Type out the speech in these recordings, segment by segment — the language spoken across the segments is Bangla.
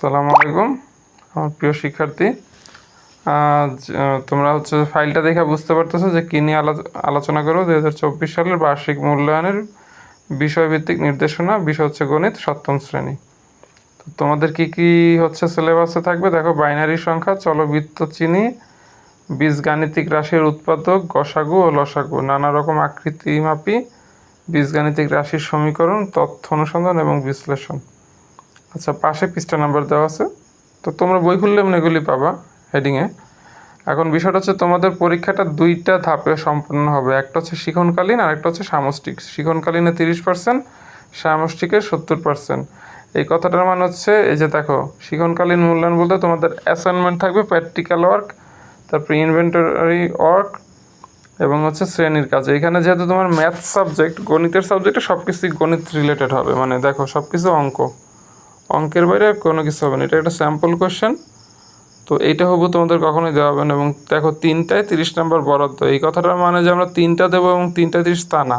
আসসালামু আলাইকুম, আমার প্রিয় শিক্ষার্থী। তোমরা হচ্ছে ফাইলটা দেখে বুঝতে পারতেছো যে কী নিয়ে আলো- আলোচনা করব। দুই হাজার চব্বিশ সালের বার্ষিক মূল্যায়নের বিষয়ভিত্তিক নির্দেশনা, বিষয় হচ্ছে গণিত, সপ্তম শ্রেণি। তো তোমাদের কি কি হচ্ছে সিলেবাসে থাকবে? দেখো, বাইনারি সংখ্যা, চলবৃত্ত চিনি, বীজগাণিতিক রাশির উৎপাদক, গসাগু ও লসাগু। নানা রকম আকৃতি মাপি বীজগাণিতিক রাশির সমীকরণ, তথ্য অনুসন্ধান এবং বিশ্লেষণ। আচ্ছা পাশে পৃষ্ঠা নাম্বার দেওয়া আছে। তো তোমরা বই খুললে এগুলি পাবা হেডিংয়ে এখন বিষয়টা হচ্ছে তোমাদের পরীক্ষাটা দুইটা ধাপে সম্পন্ন হবে। একটা হচ্ছে শিখনকালীন আর একটা হচ্ছে সামষ্টিক। শিখনকালীনে তিরিশ পার্সেন্ট সামষ্টিকে সত্তর পার্সেন্ট এই কথাটার মানে হচ্ছে, এই যে দেখো, শিখনকালীন মূল্যায়ন বলতে তোমাদের অ্যাসাইনমেন্ট থাকবে প্র্যাকটিক্যাল ওয়ার্ক তারপরে ইনভেন্টরি ওয়ার্ক এবং হচ্ছে শ্রেণির কাজ। এখানে যেহেতু তোমার ম্যাথ সাবজেক্ট গণিতের সাবজেক্টে সব কিছুই গণিত রিলেটেড হবে। মানে দেখো সব কিছু অঙ্ক। অঙ্কের বাইরে কোনো কিছু হবে না। এটা একটা স্যাম্পল কোশ্চেন তো এইটা হবু তোমাদের কখনোই দেওয়া হবে না এবং দেখো তিনটায় তিরিশ নম্বর বরাদ্দ। এই কথাটার মানে যে আমরা তিনটা দেবো এবং তিনটা তিরিশ তা না।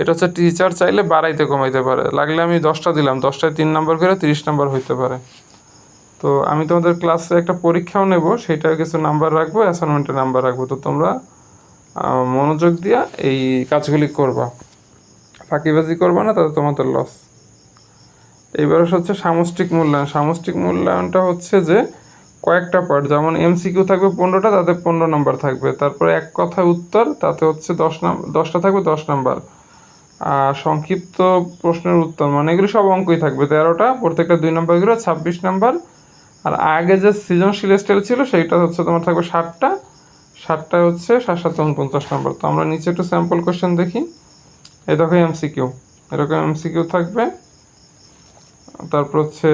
এটা হচ্ছে টিচার চাইলে বাড়াইতে কমাইতে পারে। লাগলে আমি দশটা দিলাম। দশটায় তিন নাম্বার করে তিরিশ নম্বর হইতে পারে। তো আমি তোমাদের ক্লাসে একটা পরীক্ষাও নেব। সেটা কিছু নাম্বার রাখব অ্যাসাইনমেন্টের নাম্বার রাখব। তো তোমরা মনোযোগ দিয়া এই কাজগুলি করবা। ফাঁকিবাজি করবা না, তাতে তোমাদের লস এইবার হচ্ছে সামষ্টিক মূল্যায়ন। সামষ্টিক মূল্যায়নটা হচ্ছে যে কয়েকটা পার্ট যেমন এমসিকিউ থাকবে পনেরোটা, তাতে পনেরো নাম্বার থাকবে। তারপরে এক কথায় উত্তর, তাতে হচ্ছে দশ নাম দশটা থাকবে, দশ নাম্বার। আর সংক্ষিপ্ত প্রশ্নের উত্তর মানে এগুলো সব অঙ্কই থাকবে। তেরোটা, প্রত্যেকটা দুই নাম্বার করে ছাব্বিশ নাম্বার। আর আগে যে সৃজনশীল স্টাইল ছিল, সেইটা হচ্ছে তোমার থাকবে ষাটটা। ষাটটা হচ্ছে সাত সাত উনপঞ্চাশ নাম্বার। তো আমরা নিচে একটু স্যাম্পল কোশ্চেন দেখি। এই দেখো এমসিকিউ এরকম এমসিকিউ থাকবে। তারপর হচ্ছে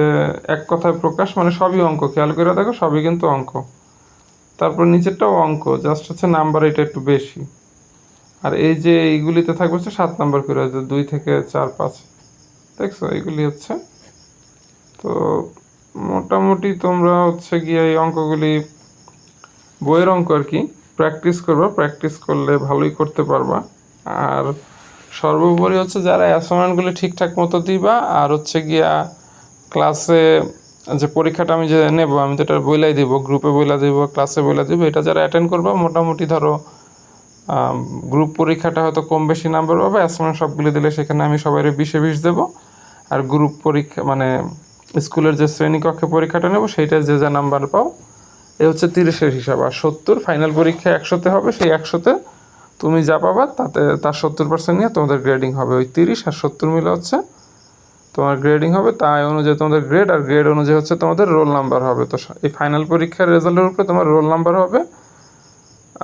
এক কথায় প্রকাশ মানে সবই অঙ্ক। খেয়াল করে দেখো, সবই কিন্তু অঙ্ক। তারপর নিচেরটাও অঙ্ক জাস্ট হচ্ছে নাম্বার এটা একটু বেশি। আর এই যে এইগুলিতে থাকবে হচ্ছে সাত নাম্বার করে যে দুই থেকে চার, পাঁচ। দেখছ? এইগুলি হচ্ছে। তো মোটামুটি তোমরা হচ্ছে গিয়ে এই অঙ্কগুলি, বইয়ের অঙ্ক আর কি প্র্যাকটিস করবা। প্র্যাকটিস করলে ভালোই করতে পারবা। আর সর্বোপরি হচ্ছে যারা অ্যাসাইনমেন্টগুলি ঠিকঠাক মতো দিবা, আর হচ্ছে গিয়া ক্লাসে যে পরীক্ষাটা আমি যে নেব, আমি তো এটা বইলাই দিব গ্রুপে বইলা দিব ক্লাসে বইলা দিব, এটা যারা অ্যাটেন্ড করবা, মোটামুটি ধরো গ্রুপ পরীক্ষাটা হয়তো কম বেশি নাম্বার পাবে, অ্যাসাইনমেন্ট সবগুলি দিলে সেখানে আমি সবাই বিশে বিশ দেবো, আর গ্রুপ পরীক্ষা মানে স্কুলের যে শ্রেণীকক্ষে পরীক্ষাটা নেব সেইটা যে যা নাম্বার পাও, এ হচ্ছে তিরিশের হিসাব, আর সত্তর ফাইনাল পরীক্ষা একশোতে হবে, সেই একশোতে তুমি যা পাবা, তাতে তার সত্তর পার্সেন্ট নিয়ে তোমাদের গ্রেডিং হবে। ওই তিরিশ আর সত্তর মিলে হচ্ছে তোমার গ্রেডিং হবে। তাই অনুযায়ী তোমাদের গ্রেড আর গ্রেড অনুযায়ী হচ্ছে তোমাদের রোল নাম্বার হবে। তো এই ফাইনাল পরীক্ষার রেজাল্টের উপরে তোমার রোল নাম্বার হবে।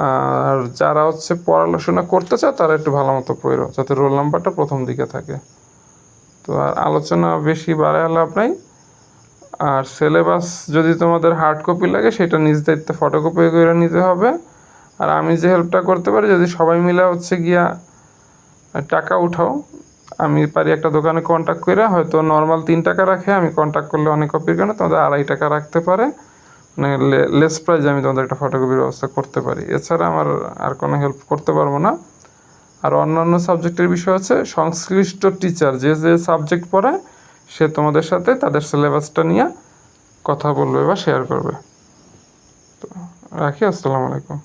আর যারা হচ্ছে পড়াশোনা করতে চায় তারা একটু ভালো মতো পড়ো, যাতে রোল নাম্বারটা প্রথম দিকে থাকে। তো আর আলোচনা বেশি বাড়ায় লাভ নাই। আর সিলেবাস যদি তোমাদের হার্ড কপি লাগে, সেটা নিজ দায়িত্বে ফটোকপি করে নিতে হবে। আর আমি যে হেল্পটা করতে পারি, যদি সবাই মিলে হচ্ছে গিয়া টাকা উঠাও, আমি পারি একটা দোকানে কন্ট্যাক্ট করে হয়তো নর্মাল তিন টাকা রাখে, আমি কন্ট্যাক্ট করলে অনেক কপির কেন তোমাদের আড়াই টাকা রাখতে পারে। মানে লেস প্রাইজে আমি তোমাদের একটা ফটোকপির ব্যবস্থা করতে পারি। এছাড়া আমার আর কোনো হেল্প করতে পারব না। আর অন্যান্য সাবজেক্টের বিষয় হচ্ছে, সংশ্লিষ্ট টিচার যে যে সাবজেক্ট পড়ায় সে তোমাদের সাথে তাদের সিলেবাসটা নিয়ে কথা বলবে বা শেয়ার করবে। তো রাখি, আসসালামু আলাইকুম।